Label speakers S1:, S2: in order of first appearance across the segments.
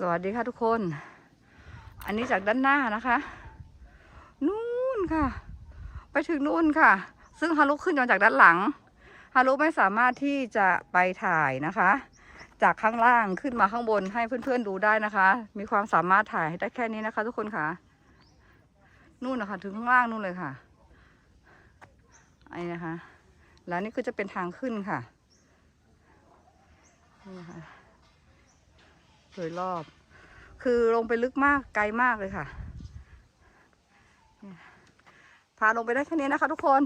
S1: สวัสดีค่ะทุกคน อันนี้จากด้านหน้านะคะ นู่นค่ะ ไปถึงนู่นค่ะ ซึ่งฮารุขึ้นมาจากด้านหลังฮารุไม่สามารถที่จะไปถ่ายนะคะ จากข้างล่างขึ้นมาข้างบนให้เพื่อนๆดูได้นะคะ มีความสามารถถ่ายได้แค่นี้นะคะ ทุกคนค่ะ นู่นนะคะถึงข้างล่างนู่นเลยค่ะไอ้นะคะ แล้วนี่ก็จะเป็นทางขึ้นค่ะนี่นะคะ โดยรอบ คือลงไปลึกมากไกลมากเลยค่ะเนี่ยพาลงไปได้แค่นี้นะคะ ทุกคน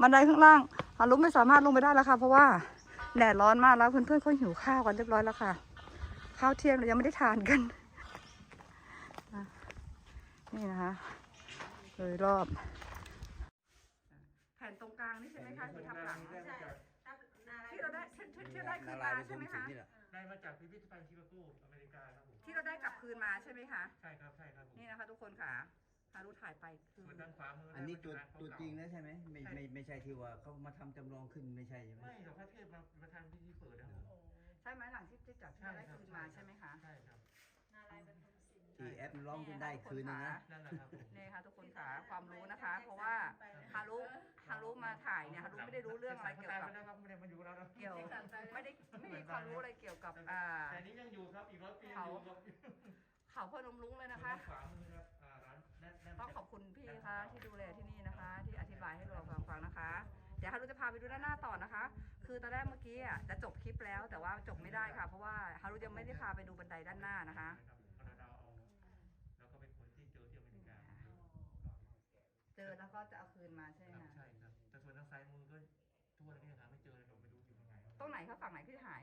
S1: บันไดข้างล่างฮารุไม่สามารถลงไปได้แล้วค่ะ เพราะว่าแดดร้อนมากแล้วเพื่อนๆเขาหิวข้าวกันเรียบร้อยแล้วค่ะ ข้าวเที่ยงเรายังไม่ได้ทานกันอะนี่นะคะโดยรอบ แผ่นตรงกลางนี่ใช่ไหมคะที่ทับหลังที่เราได้ที่ที่เราได้คืนมาใช่ไหมคะ
S2: ได้มาจากพิพิธภัณฑ์ชิคาโกอเมริกาครับผม
S1: ที่เราได้กลับคืนมาใช่ไหมคะ
S2: ใช่ครับใช่ครับผม
S1: นี่นะคะทุกคนค่ะฮารุถ่ายไปคือ
S2: ส่วนด้านขวามือ
S3: อันนี้ตัว
S2: ได้มาจาก
S3: ตัว
S2: ร้าน
S3: จริง
S2: เก่า
S3: แล้วใช่ไหมไม่ไม่ไม่ใช่ที่ว่าเขามาทำจำลองขึ้นไม่ใช่ใช่ไหม
S2: ไม่หรอกพระเทพมาประธานพิธีเปิดนะครับผม
S1: ใช่ไหมหลังที่ที่จากที่เราได้คืนมาใช่ไหมคะ
S2: ใช่ครับ
S3: ที่แอปร้องจนได้คืนนึงนะ
S2: นั่นแหละครับผม
S1: นี่ค่ะทุกคนค่ะความรู้นะคะ เพราะว่าฮารุฮารุมาถ่ายเนี่ยฮารุไม่ได้รู้เรื่องอะไรเกี่ยวกับ
S2: ไม่ได้ครับไม่ได้มาอยู่แล้วนะ
S1: เกี่ยวไม่ได้ไม่มีความรู้อะไรเกี่ยวกับอ่า
S2: แต่นี้ยังอยู่ครับอีกร้อยปียังอยู่ครับ
S1: เขาพนมรุ้งเลยนะคะ
S2: ส่วนด้านขวามือครับอ่าร้านได้ได้
S1: ต้
S2: มา
S1: อง
S2: จาก
S1: ขอบคุณพี่นะคะที่ดูแลที่นี่นะคะ ที่อธิบายให้เราฟังฟังนะคะ เดี๋ยวฮารุจะพาไปดูด้านหน้าต่อนะคะ คือตอนแรกเมื่อกี้อะจะจบคลิปแล้วแต่ว่าจบไม่ได้ค่ะ เพราะว่าฮารุยังไม่ได้พาไปดูบันไดด้านหน้านะคะ
S2: ครับเราเอาแล้วก็เป็นคนที่เจอที่อเมริกา
S1: เจอแล้วก็จะเอาคืนมาใช่ไหม
S2: ครับ
S1: คะ
S2: ใช่ครับ แต่ส่วนทางซ้ายมือก็ทุกวันนี้ยังหาไม่เจอเลยผมไม่รู้อยู่ยังไง
S1: ตรงไหนคะฝั่งไหนที่หาย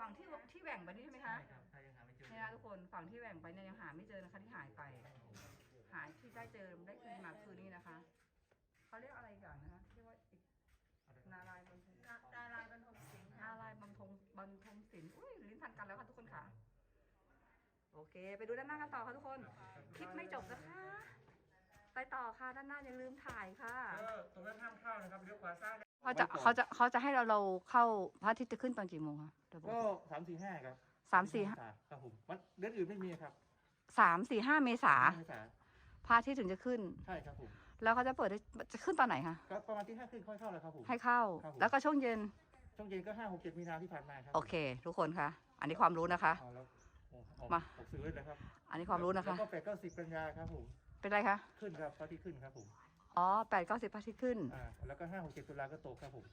S1: ฝั่งที่ที่แหว่งไปนี่ใช่ไหม
S2: ใช่
S1: คะ
S2: ครับใช่ยังหาไม่เจอ
S1: นี่นะทุกคนฝั่งที่แหว่งไปเนี่ยยังหาไม่เจอนะคะที่หายไป หายที่ได้เจอได้คืนมาคืนนี้นะคะเขาเรียกอะไรอีกอย่างนะคะเรียกว่าอินารายณ์บรรทม
S4: ดาราบรรทมสิงห์
S1: นารายณ์บรรทมบรรทมศิลป์อุ้ยลิ้นพันกันแล้วค่ะทุกคนค่ะ โอเค ไปดูด้านหน้ากันต่อค่ะทุกคน คลิปไม่จบนะคะ ไปต่อค่ะด้านหน้าอย่าลืมถ่ายค่ะ
S2: ก็ตรงนั้นห้ามเข้านะครับเลี้ยวขวาซ้าย
S1: เขาจะเขาจะเขาจะให้เราเราเข้าพระอาทิตย์จะขึ้นตอนกี่โมงคะเดี๋ยวบอก
S2: ก็สามสี่ห้าครับ
S1: สามสี่ห้า
S2: ครับผมวันเดือนอื่นไม่มีครับ
S1: สามสี่ห้าเมษา
S2: เมษา
S1: พระอาทิตย์ถึงจะขึ้น
S2: ใช่ครับผม
S1: แล้วเขาจะเปิดให้จะขึ้นตอนไหนคะ
S2: ก็ประมาณที่ห้าครึ่งค่อยเข้าแล้วครับผม
S1: ให้เข้า
S2: ครับผม
S1: แล้วก็ช่วงเย็น
S2: ช่วงเย็นก็ห้าหกเจ็ดมีนาที่ผ่านมาครับ
S1: โอเค ทุกคนคะอันนี้ความรู้นะคะ
S2: เอาแล้วโอ้โห
S1: มา
S2: ออกสื่อเลยนะครับ
S1: อันนี้ความรู้นะคะ
S2: แล้วก็แปดเก้าสิบกันยาครับผม
S1: เป็นไรคะ
S2: ขึ้นครับพระที่ขึ้นครับผม
S1: อ๋อแปดเก้าสิบพระอาทิตย์ขึ้น
S2: อ่าแล้วก็ห้าหกเจ็ดตุลาก็ตกครับผม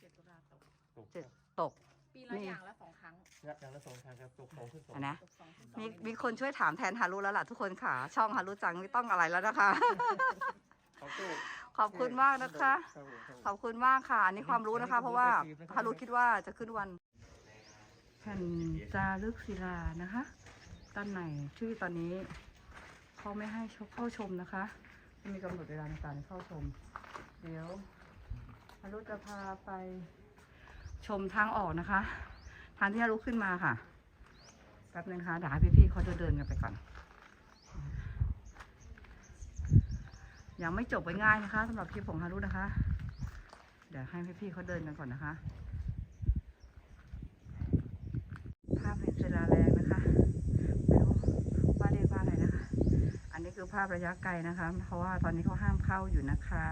S4: เจ็ดตุลาตก
S2: ตก
S1: เจ็ด
S2: ครับ
S1: ตก
S4: ปีละ
S1: นี่
S4: อย่างละสองครั้ง
S2: ยักษ์อย่างละสองครั้งครับตกสองขึ้นสอง
S1: อันนะ
S4: ตกสองขึ้นสอง
S1: มี
S4: เดือน
S1: มีคนช่วยถามแทนฮารุแล้วล่ะทุกคนค่ะ ช่องฮารุจังไม่ต้องอะไรแล้วนะคะ
S2: ขอบคุณ
S1: ขอบคุณมากนะคะ
S2: ครับผมครับผม
S1: ขอบคุณมากค่ะอันนี้ความรู้นะคะ เพราะว่าฮารุคิดว่าจะขึ้นวันแผ่นจารึกศิลานะคะด้านในที่ตอนนี้ เขาไม่ให้เข้าชมนะคะไม่มีกำหนดเวลาในการเข้าชม เดี๋ยวฮารุจะพาไปชมทางออกนะคะ ทางที่ฮารุขึ้นมาค่ะแป๊บนึงค่ะเดี๋ยวพี่ๆเขาจะเดินกันไปก่อนยังไม่จบไปง่ายนะคะสำหรับคลิปของฮารุนะคะ เดี๋ยวให้พี่ๆเขาเดินกันก่อนนะคะ ภาพแห่งศิลาแรงนะคะ ไม่รู้ว่าเรียกว่าอะไรนะคะ อันนี้คือ ภาพระยะไกลนะคะ เพราะว่าตอนนี้เขาห้ามเข้าอยู่นะคะ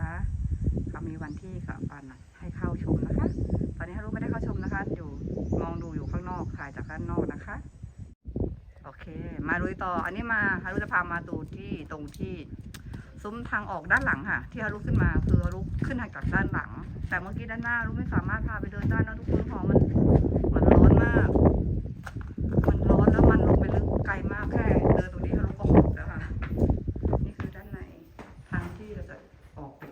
S1: เขามีวันที่กับวันให้เข้าชมนะคะ ตอนนี้ฮารุไม่ได้เข้าชมนะคะ อยู่มองดูอยู่ข้างนอกถ่ายจากด้านนอกนะคะ โอเค มาลุยต่อ อันนี้มาฮารุจะพามาดูที่ตรงที่ซุ้มทางออกด้านหลังค่ะ ที่ฮารุขึ้นมาคือฮารุขึ้นทางจากด้านหลัง แต่เมื่อกี้ด้านหน้าฮารุไม่สามารถพาไปเดินได้นะทุกคนเพราะมันมันร้อนมาก มันร้อนแล้วมันลงไปลึกไกลมากแค่เดินตรงนี้ฮารุก็หอบแล้วค่ะ นี่คือด้านในทางที่เราจะออกไป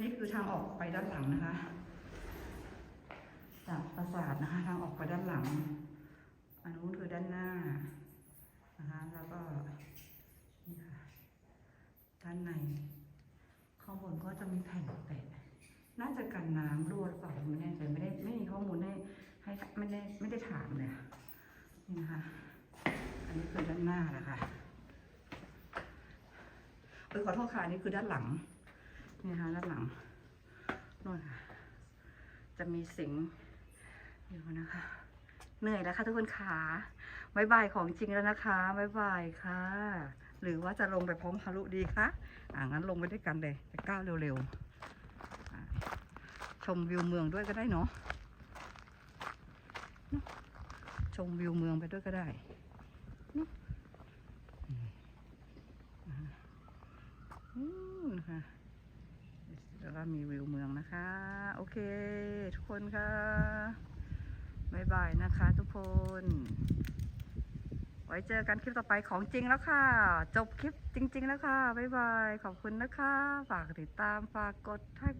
S1: นี่คือทางออกไปด้านหลังนะคะ จากปราสาทนะคะ ทางออกไปด้านหลัง อันนู้นคือด้านหน้านะคะ แล้วก็นี่ค่ะด้านใน ข้างบนก็จะมีแผ่นแปะน่าจะกันน้ำรั่วหรือเปล่าไม่แน่ใจไม่ได้ไม่มีข้อมูลให้ให้ไม่ได้ไม่ได้ถามเลยนี่นะคะ อันนี้คือด้านหน้านะคะเออขอโทษค่ะนนี่คือด้านหลังนี่นะคะด้านหลังนู่นค่ะจะมีสิง อยู่นะคะ เหนื่อยแล้วค่ะทุกคนขาบายบายของจริงแล้วนะคะบายบายค่ะ หรือว่าจะลงไปพร้อมฮารุดีคะอ่างั้นลงไปด้วยกันเลยจะก้าวเร็วๆชมวิวเมืองด้วยก็ได้เนาะชมวิวเมืองไปด้วยก็ได้นะคะแล้วก็มีวิวเมืองนะคะ โอเค ทุกคนค่ะ บายบายนะคะทุกคน ไว้เจอกันคลิปต่อไปของจริงแล้วค่ะ จบคลิปจริง ๆ แล้วค่ะบายบาย ขอบคุณนะคะ ฝากติดตามฝากกดให้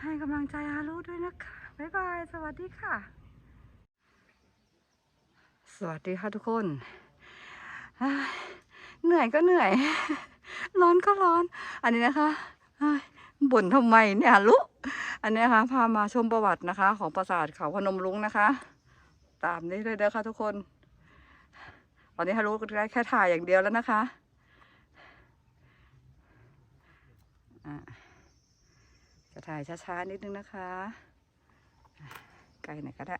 S1: ให้กำลังใจฮารุด้วยนะคะบายบาย สวัสดีค่ะ สวัสดีค่ะทุกคน เหนื่อยก็เหนื่อย ร้อนก็ร้อน อันนี้นะคะอ้ยบ่นทำไมเนี่ยฮารุ อันนี้นะคะพามาชมประวัตินะคะ ของปราสาทเขาพนมรุ้งนะคะ ตามนี้เลยเด้อค่ะทุกคน ตอนนี้ฮารุก็ได้แค่ถ่ายอย่างเดียวแล้วนะคะจะถ่ายช้าๆนิดนึงนะคะอะไกลหน่อยก็ได้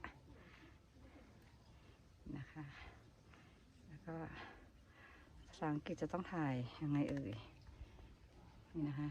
S1: นะคะ แล้วก็ภาษาอังกฤษจะต้องถ่ายยังไงเอ่ยนี่นะคะ